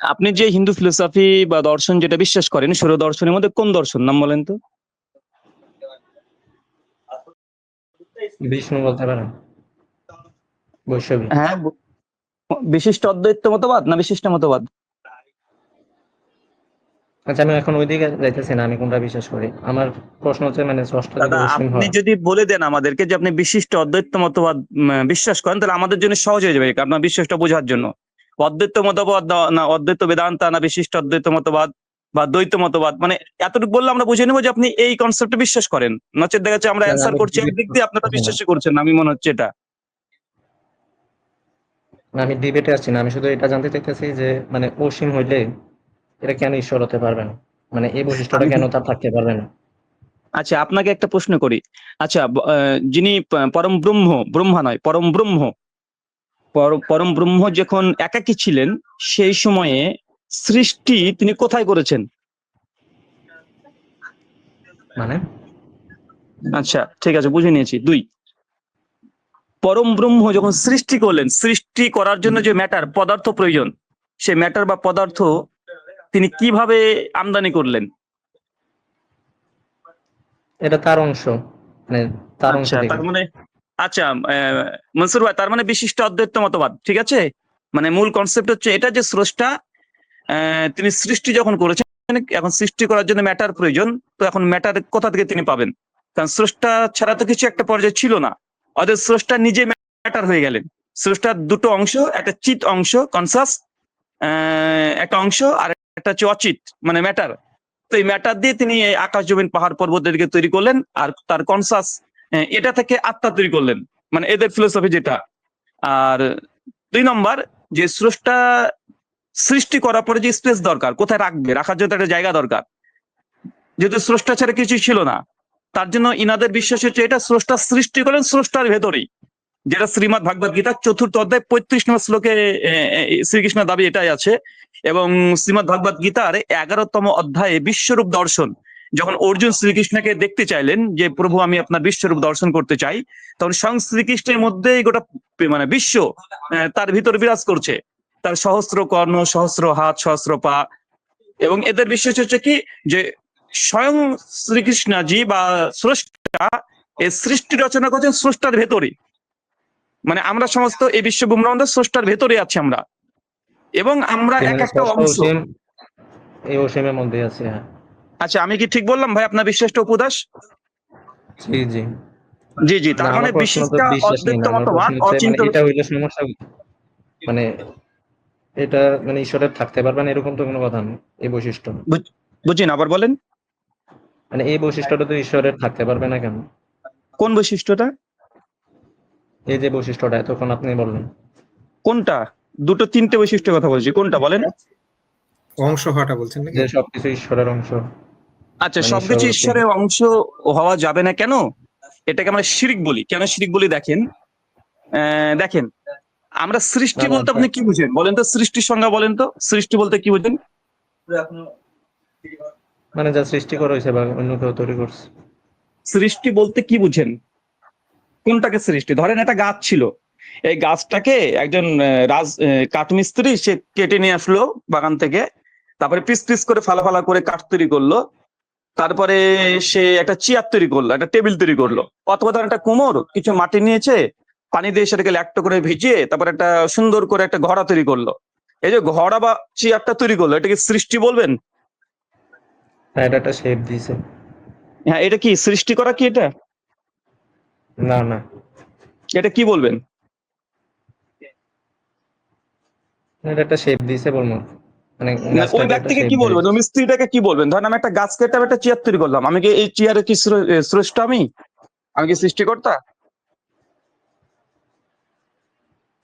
আপনি যে হিন্দু ফিলোসফি বা দর্শন যেটা বিশ্বাস করেন সুর দর্শনের মধ্যে কোন দর্শন? নাম বলেন তো। বিষ্ণু বলতে পারেন। বৈষ্ণবী। হ্যাঁ বিশিষ্ট অদ্বৈত মতবাদ না বিশিষ্ট মতবাদ? আচ্ছা আমি এখন ওইদিকে যাইতেছি না আমি কোনটা বিশ্বাস করি? আমার প্রশ্ন হচ্ছে মানে স্রষ্টা আপনি যদি বলে দেন আমাদেরকে যে আপনি বিশিষ্ট অদ্বৈত মতবাদ বিশ্বাস করেন তাহলে আমাদের জন্য সহজ হয়ে যাবে আপনার বিশ্বাসটা বোঝার জন্য। অদ্বৈত মতবাদ না- অদ্বৈত বেদান্তা না বিশিষ্ট অদ্বৈত মতবাদ বা দ্বৈত মতবাদ মানে এতটুকু বললে আমরা বুঝে নেব যে আপনি এই কনসেপ্টে বিশ্বাস করেন। নচেত দেখা যাচ্ছে আমরা অ্যান্সার করছি একদিক দিয়ে আপনারা করছি। বিশ্বাসই করছেন আমি মনে হচ্ছে এটা। না, আমি ডিবেটে আসছি না আমি শুধু এটা জানতে চাইতেছি যে মানে অসীম হইলে এটা কেন ঈশ্বর হতে পারবে না? মানে এই বৈশিষ্ট্যটা কেন তার থাকতে পারবে না? আচ্ছা আপনাকে একটা প্রশ্ন করি। আচ্ছা যিনি পরম ব্রহ্ম ব্রহ্মা নয় পরম ব্রহ্ম পরম ব্রহ্ম যখন একাকী ছিলেন সেই সময়ে সৃষ্টি তিনি কোথায় করেছেন? মানে? আচ্ছা ঠিক আছে বুঝে নিয়েছি। দুই। পরম ব্রহ্ম যখন সৃষ্টি করলেন সৃষ্টি করার জন্য যে ম্যাটার পদার্থ প্রয়োজন সে ম্যাটার বা পদার্থ তিনি কীভাবে আমদানি করলেন? এটা তার অংশ মানে তার অংশ আচ্ছা তার মানে আচ্ছা মনসুর ভাই, তার মানে বিশিষ্ট অদ্বৈত মতবাদ, ঠিক আছে? মানে মূল কনসেপ্ট হচ্ছে এটা যে স্রষ্টা তিনি সৃষ্টি যখন করেছেন, এখন সৃষ্টি করার জন্য ম্যাটার প্রয়োজন, তো এখন ম্যাটার কোথা থেকে তিনি পাবেন? কারণ স্রষ্টা ছাড়া তো কিছু একটা পর্যায়ে ছিল না। অর্থাৎ স্রষ্টা নিজে ম্যাটার হয়ে গেলেন। স্রষ্টার দুটো অংশ, একটা চিত অংশ কনসাস একটা অংশ, আর একটা হচ্ছে অচিত মানে ম্যাটার তো এই ম্যাটার দিয়ে তিনি আকাশ জমিন পাহাড় পর্বত এদিকে তৈরি করলেন, আর তার কনসাস এটা থেকে আত্মা তৈরি করলেন। মানে এদের ফিলোসফি যেটা। আর দুই নম্বর, যে স্রষ্টা সৃষ্টি করার পরে যে স্পেস দরকার, কোথায় রাখবে? রাখার জন্য একটা জায়গা দরকার। যেহেতু স্রষ্টা ছাড়া কিছু ছিল না, তার জন্য ইনাদের বিশ্বাস হচ্ছে এটা স্রষ্টা সৃষ্টি করেন স্রষ্টার ভেতরেই। যেটা শ্রীমদ ভাগবত গীতা চতুর্থ অধ্যায় পঁয়ত্রিশ নম্বর শ্লোকে শ্রীকৃষ্ণ দাবি এটাই আছে। এবং শ্রীমদ ভাগবত গীতার এগারোতম অধ্যায়ে বিশ্বরূপ দর্শন। যখন অর্জুন শ্রীকৃষ্ণকে দেখতে চাইলেন যে প্রভু আমি আপনার বিশ্বরূপ দর্শন করতে চাই তখন স্বয়ং শ্রীকৃষ্ণের মধ্যে গোটা মানে বিশ্ব তার ভিতরে বিরাজ করছে। তার সহস্র কর্ণ সহস্র হাত সহস্র পা এবং এদের বিশ্বাস হচ্ছে কি? যে স্বয়ং শ্রীকৃষ্ণজি বা স্রষ্টা এই সৃষ্টি রচনা করছেন স্রষ্টার ভেতরে মানে আমরা সমস্ত এই বিশ্ব ব্রহ্মাণ্ড স্রষ্টার ভেতরে আছি আমরা। এবং আমরা এক একটা অংশ। এই অসীমের মধ্যে আছে হ্যাঁ। আচ্ছা আমি কি ঠিক বললাম ভাই আপনার বিশ্বাসটা উপদাস জি জি। জি জি তার মানে আমার প্রশ্ন তো বিশ্বাস অদ্বৈত মতবাদ অচিন্ত মানে এটা হইলে সমস্যা মানে এটা মানে ঈশ্বরের থাকতে পারবে না এরকম তো কোনো কথা নেই এই বৈশিষ্ট্য। বুঝিন আবার বলেন। মানে এই বৈশিষ্ট্যটা তো ঈশ্বরের থাকতে পারবে না কেন? কোন বৈশিষ্ট্যটা? এই যে বৈশিষ্ট্যটা তখন আপনি বললেন। কোনটা? দুটো তিনটে বৈশিষ্ট্যের কথা বলছি কোনটা বলেন? অংশ হওয়াটা বলছেন নাকি? যে সবকিছু ঈশ্বরের অংশ। আচ্ছা মানে সবকিছু ঈশ্বরের অংশ হওয়া যাবে না কেন? এটাকে আমরা শিরিক বলি। কেন শিরিক বলি? দেখেন আহ, দেখেন আমরা সৃষ্টি বলতে আপনি কি বুঝেন? বলেন তো সৃষ্টির সংজ্ঞা বলেন তো। সৃষ্টি বলতে কি বুঝেন? মানে যা সৃষ্টি করা হয়েছে বা অন্য কেউ তৈরি করছে। সৃষ্টি বলতে কি বুঝেন? কোনটাকে সৃষ্টি? ধরেন একটা গাছ ছিল। এই গাছটাকে একজন রাজ কাঠমিস্ত্রি সে কেটে নিয়ে আসলো বাগান থেকে। তারপরে পিস পিস করে ফালা ফালা করে কাঠ তৈরি করল। তারপরে সে একটা চেয়ার তৈরি করল একটা টেবিল তৈরি করল। অথবা ধরেন একটা কুমোর কিছু মাটি নিয়েছে পানি দিয়ে সেটাকে ল্যাকটো করে ভিজিয়ে তারপর একটা সুন্দর করে একটা ঘোড়া তৈরি করল। এই যে ঘোড়া বা চেয়ারটা তৈরি করল এটাকে সৃষ্টি বলবেন? হ্যাঁ এটা একটা শেপ দিয়েছে। হ্যাঁ এটা কি সৃষ্টি করা কি এটা? না না। এটা কি বলবেন? এটা একটা শেপ দিয়েছে বলব মানে ওই ব্যক্তিকে কি বলবেন। ওই মিস্ত্রিটাকে কি বলবেন? ধরেন আমি একটা গাছ কেটে আমি একটা চেয়ার তৈরি করলাম। আমি কি এই চেয়ারে কি স্রষ্টা আমি? আমি কি সৃষ্টিকর্তা?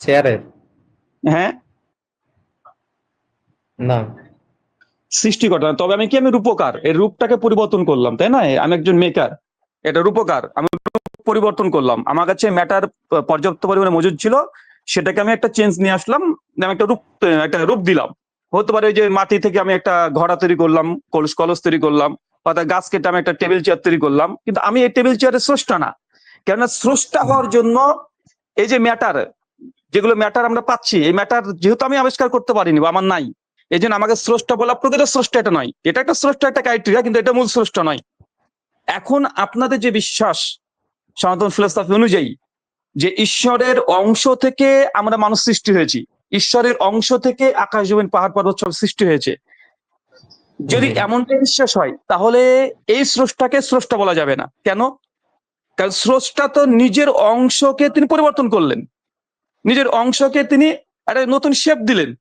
চেয়ারের হ্যাঁ? না। সৃষ্টিকর্তা। তবে আমি কি আমি রূপকার? এই রূপটাকে পরিবর্তন করলাম তাই না? আমি একজন মেকার এটা রূপকার। আমি পরিবর্তন করলাম। আমার কাছে ম্যাটার পর্যাপ্ত পরিমাণে মজুদ ছিল। সেটাকে আমি একটা চেঞ্জ নিয়ে আসলাম। আমি একটা রূপ একটা রূপ দিলাম। হতে পারে ওই যে মাটি থেকে আমি একটা ঘোড়া তৈরি করলাম, কলস কলস তৈরি করলাম অর্থাৎ গাছ কেটে আমি একটা টেবিল চেয়ার তৈরি করলাম। কিন্তু আমি এই টেবিল চেয়ারের স্রষ্টা না। কেননা স্রষ্টা হওয়ার জন্য এই যে ম্যাটার যেগুলো ম্যাটার আমরা পাচ্ছি, এই ম্যাটার যেহেতু আমি আবিষ্কার করতে পারিনি বা আমার নাই এই জন্য আমাকে স্রষ্টা বলা প্রকৃত স্রষ্টা এটা নয়। এটা একটা স্রষ্টা, একটা ক্রাইটেরিয়া কিন্তু এটা মূল স্রষ্টা নয়। এখন আপনাদের যে বিশ্বাস, সনাতন ফিলোসফি অনুযায়ী, যে ঈশ্বরের অংশ থেকে আমরা মানুষ সৃষ্টি হয়েছি ঈশ্বরের অংশ থেকে আকাশ জমিন পাহাড় পর্বত সব সৃষ্টি হয়েছে। যদি। এমনটা বিশ্বাস হয় তাহলে এই স্রষ্টাকে স্রষ্টা বলা যাবে না। কেন? কারণ স্রষ্টা তো নিজের অংশকে তিনি পরিবর্তন করলেন। নিজের অংশকে তিনি একটা নতুন শেপ দিলেন।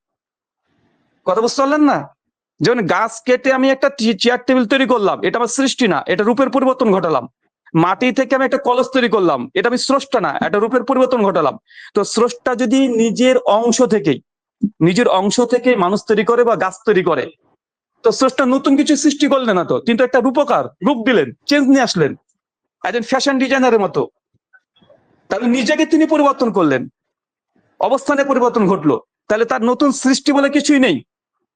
কথা বুঝতে পারলেন না? যেমন গাছ কেটে আমি একটা চেয়ার টেবিল তৈরি করলাম এটা আমার সৃষ্টি না এটা রূপের পরিবর্তন ঘটালাম। মাটি থেকে আমি একটা কলস তৈরি করলাম। এটা আমি স্রষ্টা না এটা রূপের পরিবর্তন ঘটালাম। তো স্রষ্টা যদি নিজের অংশ থেকেই, নিজের অংশ থেকে মানুষ তৈরি করে বা গাছ তৈরি করে, তো স্রষ্টা নতুন কিছু সৃষ্টি করলেন না তো, কিন্তু একটা রূপকার, রূপ দিলেন চেঞ্জ নিয়ে আসলেন। একজন ফ্যাশন ডিজাইনারের মতো। তাহলে নিজেকে তিনি পরিবর্তন করলেন। অবস্থানে পরিবর্তন ঘটলো। তাহলে তার নতুন সৃষ্টি বলে কিছুই নেই।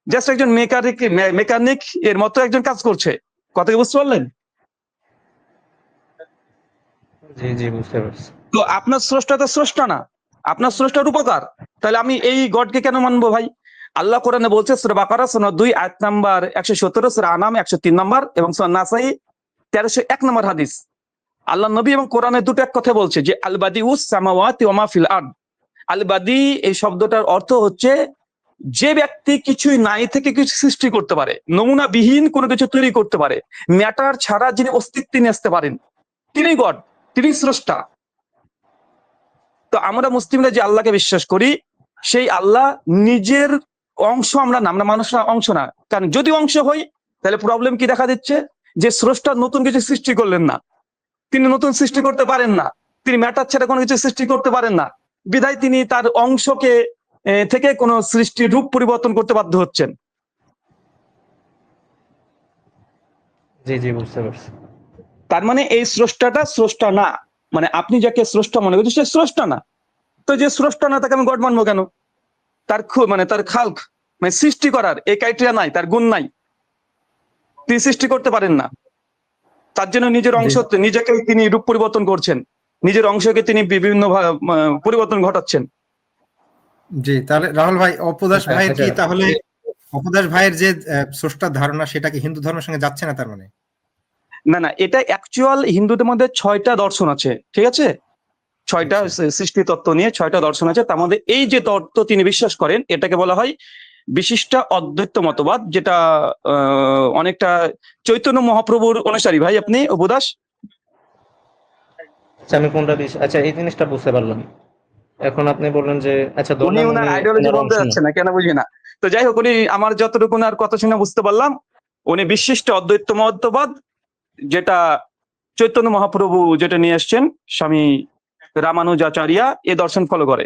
জাস্ট একজন মেকানিক মেকানিক এর মতো একজন কাজ করছে। কথা বুঝতে পারলেন? তো আপনার স্রষ্টা তো স্রষ্টা না। আপনার স্রষ্টা রূপকার। তাহলে আমি এই গডকে কেন মানবো ভাই? আল্লাহ কোরআনে বলছে, সুরা বাকারা সোনা দুই আট নাম্বার একশো সতেরো সুরা আনাম একশো তিন নাম্বার এবং সুরা নাসাই তেরোশো এক নম্বর হাদিস। আল্লাহ নবী এবং কোরআনে দুটো এক কথা বলছে যে আলবাদি উস সামাওয়াতি ওমা ফিল আর্দ। আলবাদি এই শব্দটার অর্থ হচ্ছে, যে ব্যক্তি কিছুই নাই থেকে কিছু সৃষ্টি করতে পারে নমুনা বিহীন কোনো কিছু তৈরি করতে পারে, ম্যাটার ছাড়া যিনি অস্তিত্ব নিয়ে আসতে পারেন, তিনি গড। তিনি স্রষ্টা। তো আমরা মুসলিমরা যে আল্লাহকে বিশ্বাস করি, সেই আল্লাহ নিজের অংশ আমরা না, আমরা মানুষরা অংশ না। কারণ যদি অংশ হই, তাহলে প্রবলেম কি দেখা দিচ্ছে? যে স্রষ্টা নতুন কিছু সৃষ্টি করলেন না। তিনি নতুন সৃষ্টি করতে পারেন না। তিনি ম্যাটার ছেড়ে কোনো কিছু সৃষ্টি করতে পারেন না। বিধায় তিনি তার অংশকে থেকে কোনো সৃষ্টির রূপ পরিবর্তন করতে বাধ্য হচ্ছেন। জি জি, বুঝতে পারছি। তার মানে এই স্রষ্টাটা স্রষ্টা না। মানে আপনি যাকে স্রষ্টা মনে করছেন সে স্রষ্টা না। তো যে স্রষ্টা না তাকে আমি গড মানবো কেন? তার খু- মানে তার খালক মানে সৃষ্টি করার এই ক্রাইটেরিয়া নাই তার গুণ নাই। তিনি সৃষ্টি করতে পারেন না। তার জন্য নিজের অংশ নিজেকে তিনি রূপ পরিবর্তন করছেন। নিজের অংশকে তিনি বিভিন্ন পরিবর্তন ঘটাচ্ছেন। জি তাহলে রাহুল ভাই অপদাস আচ্ছা, ভাইয়ের কি। তাহলে অপদাস ভাইয়ের যে স্রষ্টার ধারণা সেটা কি হিন্দু ধর্মের সঙ্গে যাচ্ছে না তার মানে? না না এটা অ্যাকচুয়াল হিন্দুদের মধ্যে ছয়টা দর্শন আছে ঠিক আছে? ছয়টা আচ্ছা। সৃষ্টি তত্ত্ব নিয়ে ছয়টা দর্শন আছে। তার মধ্যে এই যে তত্ত্ব তিনি বিশ্বাস করেন এটাকে বলা হয় বিশিষ্ট অদ্বৈত মতবাদ যেটা অনেকটা চৈতন্য মহাপ্রভুর অনুসারী। ভাই আপনি উপদাস? আচ্ছা আমি কোনটা আচ্ছা এই জিনিসটা বুঝতে পারলাম। এখন আপনি বললেন যে আচ্ছা উনি ওনার আইডিওলজি বলতে যাচ্ছে না কেন বুঝি না? তো যাই হোক উনি আমার যতটুকু আর কথা শুনে বুঝতে পারলাম উনি বিশিষ্ট অদ্বৈত মতবাদ যেটা চৈতন্য মহাপ্রভু যেটা নিয়ে এসছেন স্বামী রামানুজাচার্যা এ দর্শন ফলো করে।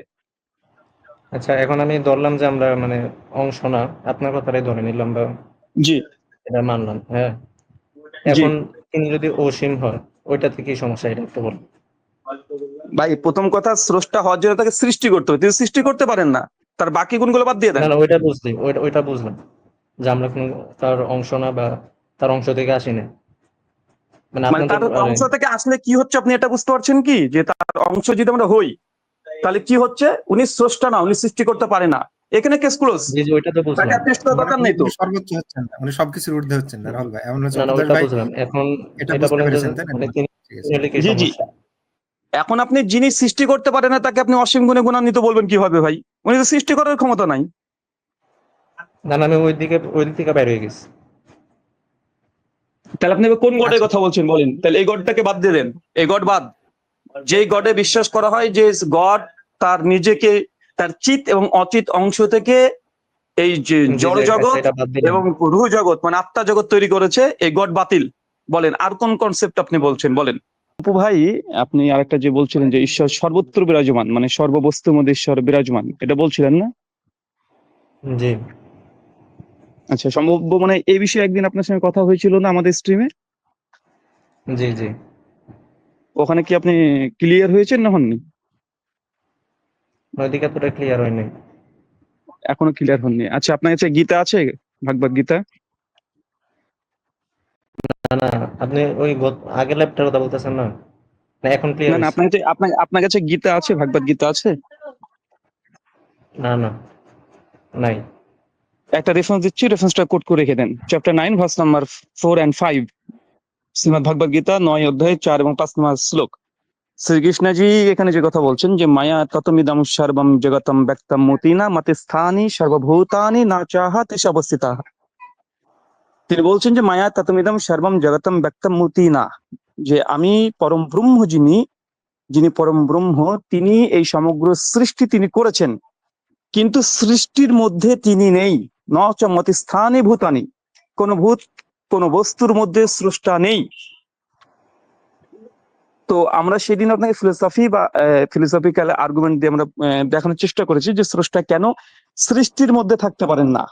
আচ্ছা এখন আমি ধরলাম যে আমরা মানে অংশ না আপনার কথাটাই ধরে নিলাম বা জি। এটা মানলাম হ্যাঁ। এখন তিনি যদি অসীম হয় ওইটাতে কি সমস্যা এটা একটু বলুন। ভাই প্রথম কথা স্রষ্টা হওয়ার জন্য তাকে সৃষ্টি করতে হবে। তিনি সৃষ্টি করতে পারেন না তার বাকি গুণগুলো বাদ দিয়ে দেন। না না ওইটা বুঝলি ওইটা ওইটা বুঝলাম। যে আমরা কোনো তার অংশ না বা তার অংশ থেকে আসি না মানে মানে তার অংশ থেকে আসলে কি হচ্ছে আপনি এটা বুঝতে পারছেন কি? যে তার অংশ যদি আমরা হই তাহলে কি হচ্ছে? উনি স্রষ্টা না উনি সৃষ্টি করতে পারে না। এখানে কেস ক্লোজ জি জি ওইটা তো বুঝলাম। আর টেস্ট করার দরকার নেই তো। উনি সর্বোচ্চ হচ্ছেন না সবকিছুর ঊর্ধ্বে হচ্ছেন না রাহুল ভাই। এমন হচ্ছে ভাই এখন এটা বলেন? মানে জি, জি। এখন আপনি যিনি সৃষ্টি করতে পারে না তাকে আপনি অসীম গুণে গুণান্বিত বলবেন কীভাবে ভাই? উনি তো সৃষ্টি করার ক্ষমতা নাই। না না আমি ওই দিকে ওই দিক থেকে বাইরে হয়ে গেছি। তাহলে আপনি এবার কোন গডের আচ্ছা। কথা বলছেন? বলেন। তাহলে এই গডটাকে বাদ দিয়ে দেন। এই গড বাদ। যেই গডে বিশ্বাস করা হয় যে গড তার নিজেকে তার চিত এবং অচিত অংশ থেকে এই যে জড় জগৎ বাদ দিলাম। এবং রুহ জগৎ মানে আত্মা জগৎ তৈরি করেছে এই গড বাতিল। বলেন আর কোন কনসেপ্ট আপনি বলছেন? বলেন। অপু ভাই আপনি আরেকটা যে বলছিলেন যে ঈশ্বর সর্বত্র বিরাজমান মানে সর্ববস্তুর মধ্যে ঈশ্বর বিরাজমান এটা বলছিলেন না? জি। আচ্ছা সম্ভব মানে এই বিষয়ে একদিন আপনার সঙ্গে কথা হয়েছিল না আমাদের স্ট্রিমে জি জি। ওখানে কি আপনি ক্লিয়ার হয়েছেন না হননি? ওইদিকে এতটা ক্লিয়ার হয়নি। এখনও ক্লিয়ার হননি। আচ্ছা আপনার কাছে গীতা আছে? ভাগবত গীতা? না না আপনি ওই আগের ল্যাবটার কথা বলতেছেন না? না এখন ক্লিয়ার না আপনার কাছে আপনার আপনার কাছে গীতা আছে? ভাগবত গীতা আছে? না না। নাই। একটা রেফারেন্স দিচ্ছি রেফারেন্সটা কোট করে রেখে দেন। Chapter nine verse number four and five Shrimad Bhagavad Gita, নয় অধ্যায়, চার এবং পাঁচ নম্বর শ্লোক। শ্রীকৃষ্ণজি এখানে যে কথা বলছেন যে, মায়া ততমিদম সর্বম জগতম ব্যক্তম মতিনা মতে স্থানি সর্বভূতানি না চাহা তেস অবস্থিতা তিনি বলছেন যে, মায়া ততমিদম সর্বম জগতম ব্যক্তম মতিনা। যে আমি পরম ব্রহ্ম যিনি যিনি পরম ব্রহ্ম, তিনি এই সমগ্র সৃষ্টি তিনি করেছেন। কিন্তু সৃষ্টির মধ্যে তিনি নেই। ন চ মতি স্থানে ভূতানি। কোন ভূত, কোন বস্তুর মধ্যে স্রষ্টা নেই। তো আমরা সেদিন আপনাকে ফিলোসফি বা ফিলোসফিক্যাল আর্গুমেন্ট দিয়ে আমরা দেখানোর চেষ্টা করেছি যে স্রষ্টা কেন সৃষ্টির মধ্যে থাকতে পারেন না।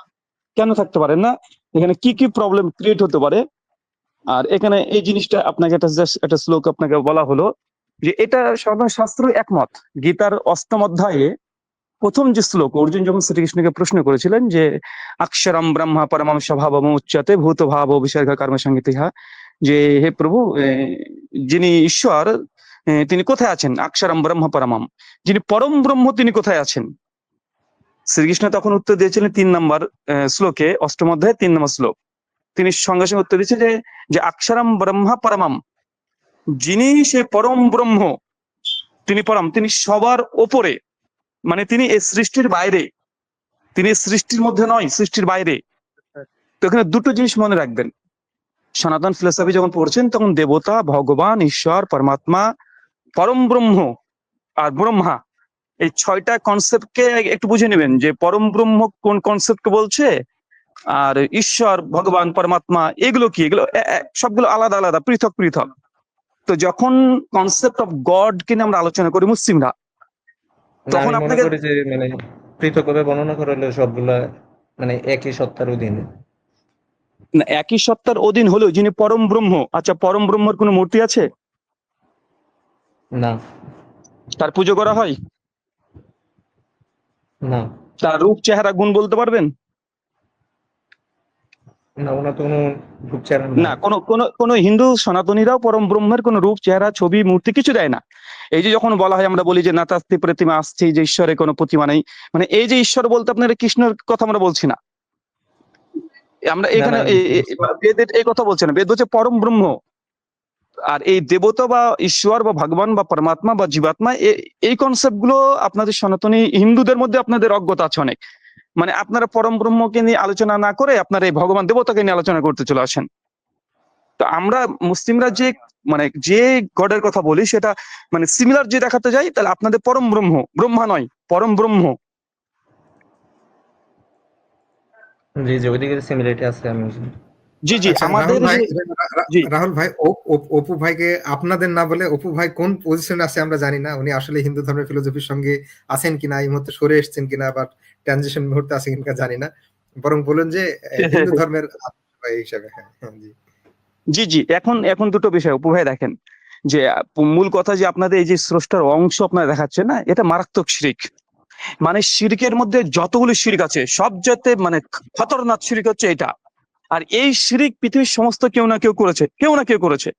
কেন থাকতে পারেন না? এখানে কি কি প্রবলেম ক্রিয়েট হতে পারে? আর এখানে এই জিনিসটা আপনাকে একটা just একটা শ্লোক আপনাকে বলা হলো যে এটা সাধারণ শাস্ত্র একমত। গীতার অষ্টম অধ্যায়ে প্রথম যে শ্লোক, অর্জুন যখন শ্রীকৃষ্ণকে প্রশ্ন করেছিলেন যে অক্ষরম ব্রহ্মা পরমম স্বভাবম উচ্চতে ভূত ভাব বিসর্গ কর্ম সঙ্গীতিহা যে, হে প্রভু যিনি ঈশ্বর তিনি কোথায় আছেন? অক্ষরম ব্রহ্ম পরমাম। যিনি পরম ব্রহ্ম, তিনি কোথায় আছেন? শ্রীকৃষ্ণ তখন উত্তর দিয়েছিলেন তিন নম্বর শ্লোকে, অষ্টম অধ্যায় তিন নম্বর শ্লোক। তিনি সঙ্গে সঙ্গে উত্তর দিচ্ছে যে যে অক্ষরম ব্রহ্মা পরমাম। যিনি সে পরম ব্রহ্ম, তিনি পরম, তিনি সবার ওপরে মানে তিনি এই সৃষ্টির বাইরে, তিনি সৃষ্টির মধ্যে নয়, সৃষ্টির বাইরে। তো এখানে দুটো জিনিস মনে রাখবেন। সনাতন ফিলোসফি যখন পড়ছেন, তখন দেবতা, ভগবান, ঈশ্বর, পরমাত্মা, পরম ব্রহ্ম আর ব্রহ্মা, এই ছয়টা কনসেপ্টকে একটু বুঝে নেবেন যে পরম ব্রহ্ম কোন কনসেপ্ট বলছে আর ঈশ্বর, ভগবান, পরমাত্মা, এগুলো কি? এগুলো সবগুলো আলাদা আলাদা, পৃথক পৃথক। তো যখন কনসেপ্ট অফ গড কে আমরা আলোচনা করি, মুসলিমরা তখন মনে আপনাকে- করি যে মানে পৃথকভাবে বর্ণনা করা হলে সবগুলা মানে একই সত্তার অধীনে। না, একই সত্তার অধীন হলেও যিনি পরম ব্রহ্ম আচ্ছা পরম ব্রহ্মর কোনো মূর্তি আছে? না। তার পুজো করা হয়? না। তার রূপ চেহারা গুণ বলতে পারবেন? না ওনার তো কোনো রূপ চেহারা না কোনো কোনো কোনো হিন্দু সনাতনীরাও পরম ব্রহ্মের কোনো রূপ চেহারা ছবি মূর্তি কিছু দেয় না। এই যে যখন বলা হয় আমরা বলি যে নাতাস্তি প্রতিমা আসছে যে ঈশ্বরের কোনো প্রতিমা নেই মানে এই যে ঈশ্বর বলতে আপনার কৃষ্ণের কথা আমরা বলছি না। আমরা এখানে বেদের এই কথা বলছি না। বেদ হচ্ছে পরম ব্রহ্ম। আর এই দেবতা বা ঈশ্বর বা ভগবান বা পরমাত্মা বা জীবাত্মা এই কনসেপ্টগুলো আপনাদের সনাতনী হিন্দুদের মধ্যে আপনাদের অজ্ঞতা আছে অনেক। মানে আপনারা পরম ব্রহ্মকে নিয়ে আলোচনা না করে আপনারা এই ভগবান দেবতাকে নিয়ে আলোচনা করতে চলে আসেন তো আমরা মুসলিমরা যে মানে যে গডের কথা বলি সেটা মানে সিমিলার যে দেখাতে যাই, তাহলে আপনাদের পরম ব্রহ্ম, ব্রহ্মা নয়, পরম ব্রহ্ম জি জি, ওইদিকে সিমিলারিটি আছে আমি। জি জি আচ্ছা, আমাদের রাহুল ভাই ভাই অপু ভাইকে আপনাদের না বলে অপু ভাই কোন পজিশনে আছে আমরা জানি না। উনি আসলে হিন্দু ধর্মের ফিলোসফির সঙ্গে আছেন কিনা এই মুহূর্তে সরে এসেছেন কিনা বা ট্রানজিশন মুহূর্তে আছেন কিনা জানি না। বরং বলুন যে হিন্দু ধর্মের হিসাবে হ্যাঁ হ্যাঁ, জি। জি এখন এখন দুটো বিষয়। উপভায় দেখেন যে মূল কথা যে আপনাদের এই যে স্রষ্টার অংশ আপনারা দেখাচ্ছে না এটা মারাত্মক শিরিক। মানে শিরিকের মধ্যে যতগুলো শিরিক আছে সব যাতে মানে খতরনাক শিরিক হচ্ছে এটা। আর এই শিরিক পৃথিবীর সমস্ত কেউ না কেউ করেছে, কেউ না কেউ করেছে।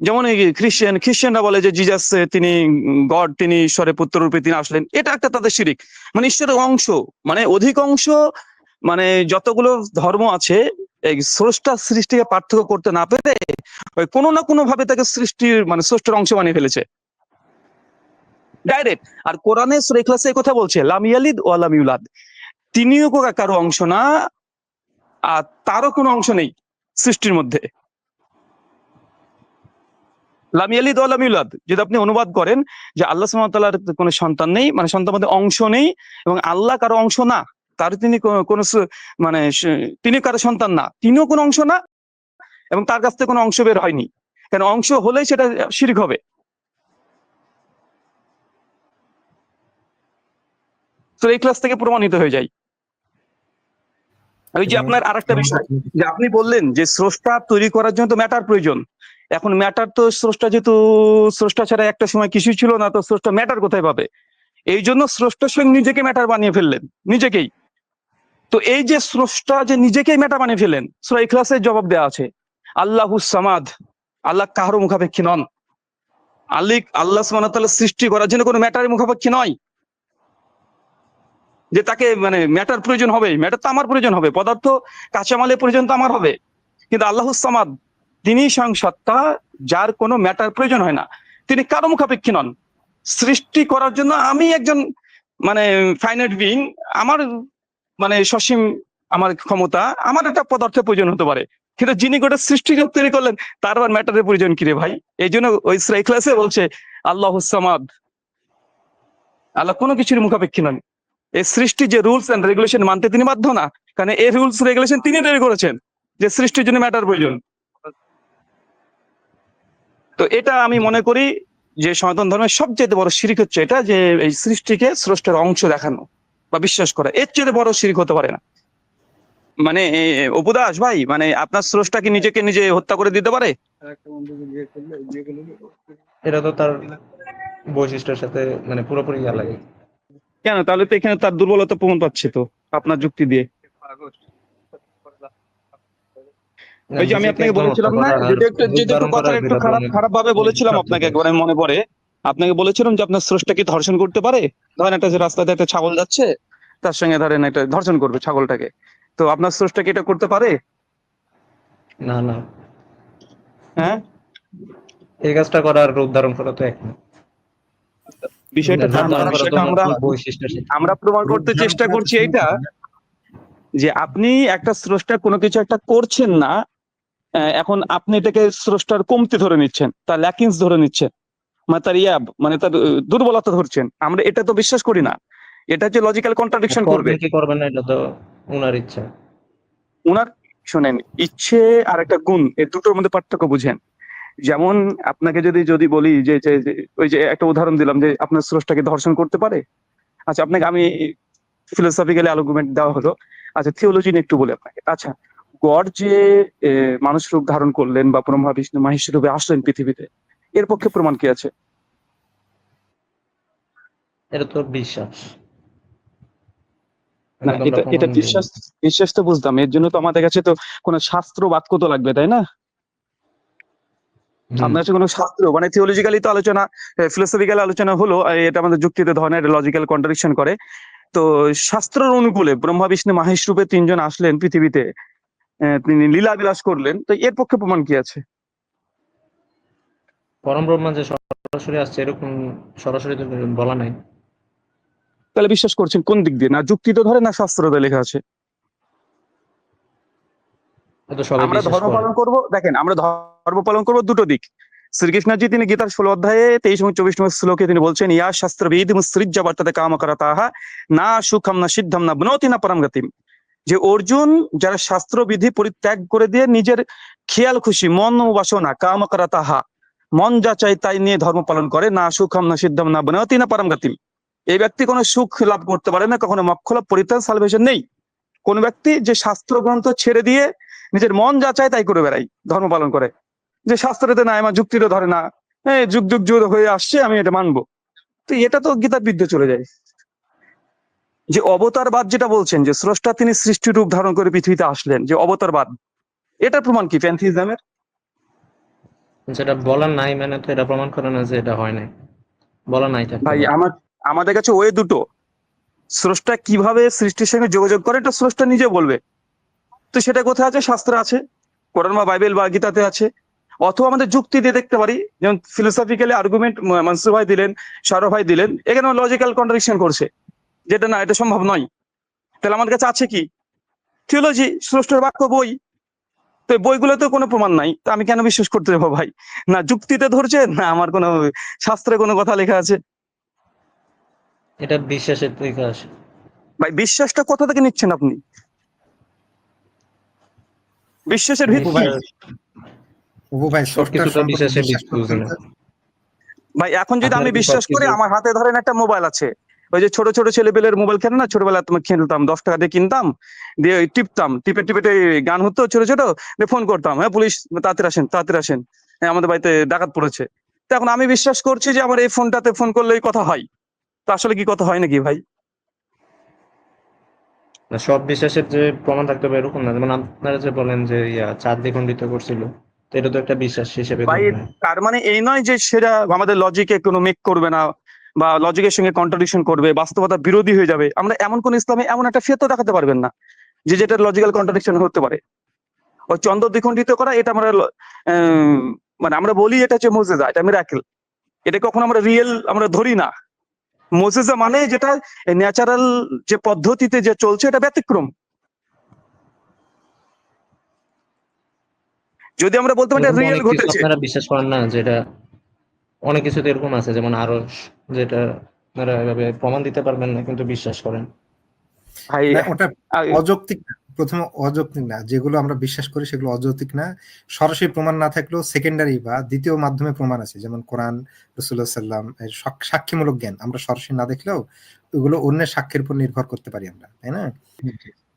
যেমন এই খ্রিস্টান খ্রিস্টানরা বলে যে জিজাস তিনি গড তিনি, ঈশ্বরের পুত্র রূপে তিনি আসলেন। এটা একটা তাদের শিরিক। মানে ঈশ্বরের অংশ মানে অধিকাংশ মানে যতগুলো ধর্ম আছে, এই স্রষ্টা সৃষ্টিকে পার্থক্য করতে না পেরে ওই কোনো না কোনো ভাবে তাকে সৃষ্টির মানে স্রষ্টার অংশ বানিয়ে ফেলেছে। ডাইরেক্ট আর কোরআনে সূরা কথা বলছে, লাম ইয়ালিদ ওয়া লাম ইউলাদ। তিনিও কারও অংশ না আর তারও কোনো অংশ নেই সৃষ্টির মধ্যে। লাম ইয়ালিদ ওয়া লাম যদি আপনি অনুবাদ করেন যে আল্লাহ ওয়া কোনো সন্তান নেই মানে সন্তান মধ্যে অংশ নেই, এবং আল্লাহ কারও অংশ না, তার তিনি কোনো মানে তিনি কারও সন্তান না, তিনিও কোনো অংশ না, এবং তার কাছ থেকে কোনো অংশ বের হয়নি। কেন অংশ হলেই সেটা শিরিক হবে। তো এই ক্লাস থেকে প্রমাণিত হয়ে যায়। ওই যে আপনার আরেকটা বিষয় যে আপনি বললেন যে স্রষ্টা তৈরি করার জন্য তো ম্যাটার প্রয়োজন। এখন ম্যাটার তো স্রষ্টা যেহেতু স্রষ্টা ছাড়া একটা সময় কিছুই ছিল না তো স্রষ্টা ম্যাটার কোথায় পাবে? এই জন্য স্রষ্টার সঙ্গে নিজেকে ম্যাটার বানিয়ে ফেললেন নিজেকেই। তো এই যে স্রষ্টা যে নিজেকেই ম্যাটার বানিয়ে ফেললেন সুরা ইখলাসের জবাব দেওয়া আছে আল্লাহুস সামাদ আল্লাহ কাহারও মুখাপেক্ষী নন। আল্লিক আল্লাহ সুবহানাহু ওয়া তাআলা সৃষ্টি করার জন্য কোনো ম্যাটারের মুখাপেক্ষী নয়। যে তাকে মানে ম্যাটার প্রয়োজন হবে। ম্যাটার তো আমার প্রয়োজন হবে। পদার্থ কাঁচামালের প্রয়োজন তো আমার হবে। কিন্তু আল্লাহ সামাদ, তিনি স্বয়ং সত্তা, যার কোনো ম্যাটার প্রয়োজন হয় না। তিনি কারও মুখাপেক্ষী নন। সৃষ্টি করার জন্য আমি একজন মানে ফাইনাইট বিং আমার মানে সসীম, আমার ক্ষমতা, আমার একটা পদার্থের প্রয়োজন হতে পারে। কিন্তু যিনি গোটা সৃষ্টি তৈরি করলেন, তার আবার ম্যাটারের প্রয়োজন কি রে ভাই? এই জন্য ওই ইখলাসে বলছে আল্লাহ সামাদ, আল্লাহ কোনো কিছুর মুখাপেক্ষী নন। এই সৃষ্টি যে রুলস এন্ড রেগুলেশন মানতে তিনি বাধ্য না কারণ এই রুলস রেগুলেশন তিনি তৈরি করেছেন যে সৃষ্টির জন্য ম্যাটার প্রয়োজন। তো এটা আমি মনে করি যে সনাতন ধর্মের সবচেয়ে বড় শিরিক হচ্ছে এটা যে এই সৃষ্টিকে স্রষ্টার অংশ দেখানো বা বিশ্বাস করা। এর চেয়ে বড় শিরিক হতে পারে না। মানে এ, অপুদাস ভাই মানে আপনার স্রষ্টা কি নিজেকে নিজে হত্যা করে দিতে পারে? এটা তো তার বৈশিষ্ট্যের সাথে মানে পুরোপুরি ইয়া লাগে। কেন? তাহলে তো এখানে তার দুর্বলতা প্রমাণ পাচ্ছে তো আপনার যুক্তি দিয়ে। ওই যে আমি আপনাকে বলেছিলাম না যদি একটু যদি একটু কথা একটু খারাপ খারাপ ভাবে বলেছিলাম আপনাকে একবার আমি মনে পড়ে। আপনাকে বলেছিলাম যে আপনার স্রষ্টা কি ধর্ষণ করতে পারে? ধরেন একটা যে রাস্তাতে একটা ছাগল যাচ্ছে তার সঙ্গে ধরেন একটা ধর্ষণ করবে ছাগলটাকে। তো আপনার স্রষ্টা কি এটা করতে পারে? না না। হ্যাঁ? এই কাজটা করার রূপ ধারণ করা তো এক না। বিষয়টা আমরা আমরা প্রমাণ করতে চেষ্টা করছি এইটা যে আপনি একটা স্রষ্টা কোনো কিছু একটা করছেন না আহ, এখন আপনি এটাকে স্রষ্টার কমতি ধরে নিচ্ছেন তার ল্যাকিংস ধরে নিচ্ছেন মানে তার ইয়া মানে তার দুর্বলতা ধরছেন। আমরা এটা তো বিশ্বাস করি না। এটা যে লজিক্যাল কন্ট্রাডিকশন করবে। করবেন কি করবেন না এটা তো উনার ইচ্ছা। ওনার শোনেন ইচ্ছে আর একটা গুণ এই দুটোর মধ্যে পার্থক্য বুঝেন। যেমন আপনাকে যদি যদি বলি যে ওই যে একটা উদাহরণ দিলাম যে আপনার স্রষ্টাকে ধর্ষণ করতে পারে। আচ্ছা আপনাকে আমি ফিলোসফিক্যালি আর্গুমেন্ট দেওয়া হলো। আচ্ছা থিওলজি নিয়ে একটু বলি আপনাকে। আচ্ছা গড যে মানুষ রূপ ধারণ করলেন বা ব্রহ্মা বিষ্ণু মহেশ রূপে আসলেন পৃথিবীতে এর পক্ষে প্রমাণ কি আছে? এটা তো বিশ্বাস। না এটা এটা। বিশ্বাস বিশ্বাস তো বুঝতাম। এর জন্য তো আমাদের কাছে তো কোনো শাস্ত্র বাক্য তো লাগবে তাই না। আপনার কাছে কোনো শাস্ত্র? মানে থিওলজিক্যালি তো আলোচনা ফিলোসফিক্যাল আলোচনা হলো এটা আমাদের যুক্তিতে ধরনের লজিক্যাল কন্ট্রাডিকশন করে। তো শাস্ত্রের অনুকূলে ব্রহ্মা বিষ্ণু মাহেশ রূপে তিনজন আসলেন পৃথিবীতে আহ, তিনি লীলা বিলাস করলেন তো এর পক্ষে প্রমাণ কি আছে? পরম ব্রহ্মা যে সরাসরি আসছে এরকম সরাসরি তো বলা নাই। তাহলে বিশ্বাস করছেন কোন দিক দিয়ে? না যুক্তি তো ধরে না শাস্ত্রতে লেখা আছে? আমরা ধর্ম পালন করব দেখেন আমরা ধর্ম পালন করব দুটো দিক। শ্রীকৃষ্ণজি তিনি গীতার ষোলো অধ্যায়ে তেইশ এবং চব্বিশ নম্বর শ্লোকে তিনি বলছেন ইয়া শাস্ত্রবিদ মুসৃজ্য বর্ততে কাম করা তাহা না সুখম না সিদ্ধম না বনতি না পরম গতিম। যে অর্জুন যারা শাস্ত্রবিধি পরিত্যাগ করে দিয়ে নিজের খেয়াল খুশি মন বাসনা কাম করা তাহা মন যা চাই তাই নিয়ে ধর্ম পালন করে না সুখম না সিদ্ধম না বনতি না পরম গতিম। এই ব্যক্তি কোনো সুখ লাভ করতে পারে না কখনো মক্ষ লাভ পরিত্যাগ সালভেশন নেই। কোন ব্যক্তি যে শাস্ত্র গ্রন্থ ছেড়ে দিয়ে নিজের মন যা চায় তাই করে বেড়াই ধর্ম পালন করে। যে শাস্ত্রতে না আমার যুক্তিতে ধরে না। এই যুগ যুগ যুগ হয়ে আসছে আমি এটা মানবো। তো এটা তো গীতার বিরুদ্ধে চলে যায়। যে অবতারবাদ যেটা বলছেন যে স্রষ্টা তিনি সৃষ্টি রূপ ধারণ করে পৃথিবীতে আসলেন যে অবতারবাদ এটা প্রমাণ কি প্যান্থিজমের? যেটা বলা নাই মানে তো এটা প্রমাণ করে না যে এটা হয় নাই। বলা নাই ভাই আমার আমাদের কাছে ওয়ে দুটো। স্রষ্টা কীভাবে সৃষ্টির সঙ্গে যোগাযোগ করে এটা স্রষ্টা নিজে বলবে। তো সেটা কোথায় আছে? শাস্ত্রে আছে। কোরআন বা বাইবেল বা গীতাতে আছে। অথবা আমাদের যুক্তি দিয়ে দেখতে পারি। যেমন ফিলোসফিক্যালি আর্গুমেন্ট মনসুর ভাই দিলেন সৌরভ ভাই দিলেন এখানে লজিক্যাল কন্ট্রাডিকশন করছে। যেটা না এটা সম্ভব নয়। তাহলে আমাদের কাছে আছে কি? থিওলজি স্রষ্টার বাক্য বই। তো বইগুলোতে কোনো প্রমাণ নাই। তো আমি কেন বিশ্বাস করতে যাব ভাই? না যুক্তিতে ধরছে না আমার কোনো শাস্ত্রে কোনো কথা লেখা আছে। এটা বিশ্বাসের আসে ভাই বিশ্বাসটা কোথা থেকে নিচ্ছেন আপনি বিশ্বাসের ভিত্তি বিশ্বাস- অপু ভাই স্রষ্টার সবকিছুটা সম্পর্কে বিশ্বাসে বিশ্বাস ভিত্তি বুঝে করতেন না। স্যার? ভাই এখন যদি আমি বিশ্বাস করি আমার হাতে ধরেন একটা মোবাইল আছে। ওই যে ছোট ছোট ছেলেপেলের মোবাইল খেলে না ছোটবেলায় তুমি খেলতাম দশ টাকা দিয়ে কিনতাম দিয়ে ওই টিপতাম টিপে টিপে টিপে গান হতো ছোট ছোট দিয়ে ফোন করতাম হ্যাঁ পুলিশ তাড়াতাড়ি আসেন তাড়াতাড়ি আসেন হ্যাঁ আমাদের বাড়িতে ডাকাত পড়েছে। তো এখন আমি বিশ্বাস করছি যে আমার এই ফোনটাতে ফোন করলেই কথা হয়। তা আসলে কি কথা হয় নাকি ভাই? না, সব বিশ্বাসের যে প্রমাণ থাকতে হবে এরকম না। যেমন আপনারা যে বলেন যে ইয়া চাঁদ দ্বিখণ্ডিত করছিল তো এটা তো একটা বিশ্বাস হিসেবে তার মানে এই নয় যে সেটা আমাদের লজিকে কোনো মেক করবে না বা লজিকের সঙ্গে কন্ট্রাডিকশন করবে বাস্তবতা বিরোধী হয়ে যাবে। আমরা এমন কোন ইসলামে এমন একটা ফিরত দেখাতে পারবেন না যে যেটা লজিক্যাল কন্ট্রাডিকশন হতে পারে। ওই চন্দ্র দ্বিখণ্ডিত করা এটা আমরা মানে আমরা বলি এটা হচ্ছে মোজেজা এটা মিরাকেল এটা কখনো আমরা রিয়েল আমরা ধরি না। মোজেজা মানে যেটা ন্যাচারাল যে পদ্ধতিতে যে চলছে এটা ব্যতিক্রম। যদি আমরা বলতে পারি রিয়েল ঘটেছে। আপনারা বিশ্বাস করেন না যেটা অনেক কিছু তো এরকম আছে যেমন আরও যেটা আপনারা এভাবে প্রমাণ দিতে পারবেন না কিন্তু বিশ্বাস করেন। ভাই ওটা অযৌক্তিক না। প্রথমে অযৌক্তিক না যেগুলো আমরা বিশ্বাস করি সেগুলো অযৌক্তিক না। সরাসরি প্রমাণ না থাকলেও সেকেন্ডারি বা দ্বিতীয় মাধ্যমে প্রমাণ আছে যেমন কোরআন রসুল্লাহ সাল্লাম এর সাক্ষীমূলক জ্ঞান। আমরা সরাসরি না দেখলেও ওগুলো অন্যের সাক্ষীর উপর নির্ভর করতে পারি আমরা তাই না?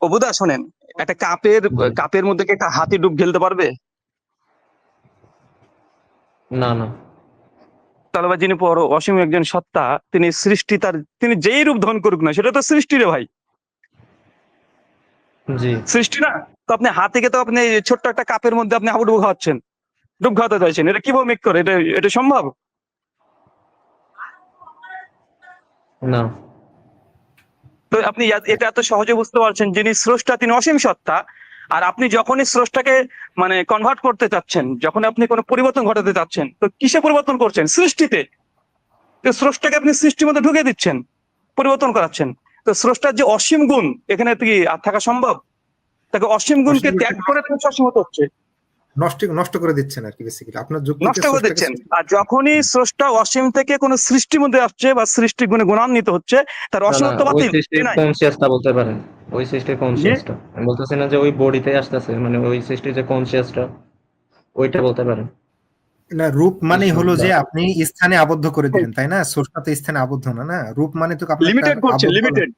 অবুদা শোনেন একটা কাপের কাপের মধ্যে কি একটা হাতি ডুব ঢেলতে পারবে? না না। তাহলে যিনি পর অসীম একজন সত্তা তিনি সৃষ্টি তার তিনি যেই রূপ ধন করুক না সেটা তো সৃষ্টি রে ভাই। সৃষ্টি না? তো আপনি হাতিকে তো আপনি ছোট্ট একটা কাপের মধ্যে আপনি হাবুডুবু খাওয়াচ্ছেন। ডুব খাওয়াতে চাইছেন। এটা কীভাবে মেক করে? এটা এটা সম্ভব? না। তো আপনি এটা এত সহজে বুঝতে পারছেন যিনি স্রষ্টা তিনি অসীম সত্তা। আর আপনি যখনই স্রষ্টাকে মানে কনভার্ট করতে চাচ্ছেন যখন আপনি কোনো পরিবর্তন ঘটাতে চাচ্ছেন তো কিসে পরিবর্তন করছেন? সৃষ্টিতে। তো স্রষ্টাকে আপনি সৃষ্টির মধ্যে ঢুকে দিচ্ছেন পরিবর্তন করাচ্ছেন। তো স্রষ্টার যে অসীম গুণ এখানে কি আর থাকা সম্ভব? তাকে অসীম গুণকে ত্যাগ করে তুমি অসীমত হচ্ছে। নষ্ট নষ্ট করে দিচ্ছেন আর কি বেসিক্যালি আপনার যুক্তিতে নষ্ট করে দিচ্ছেন। আর যখনই স্রষ্টা অসীম থেকে কোন সৃষ্টির মধ্যে আসছে বা সৃষ্টি গুণে গুণান্বিত হচ্ছে তার অসীমত্ব বাতিল কনসিয়াসটা বলতে পারেন? ওই সৃষ্টির কনসিয়াসটা আমি বলতেছি না যে ওই বডিতে আসতেছে মানে ওই সৃষ্টির যে কনসিয়াসটা ওইটা বলতে পারেন। না রূপ মানেই হলো যে আপনি স্থানে আবদ্ধ করে দিলেন তাই না? স্রষ্টা তো স্থানে আবদ্ধ না না? রূপ মানে তো লিমিটেড করছে লিমিটেড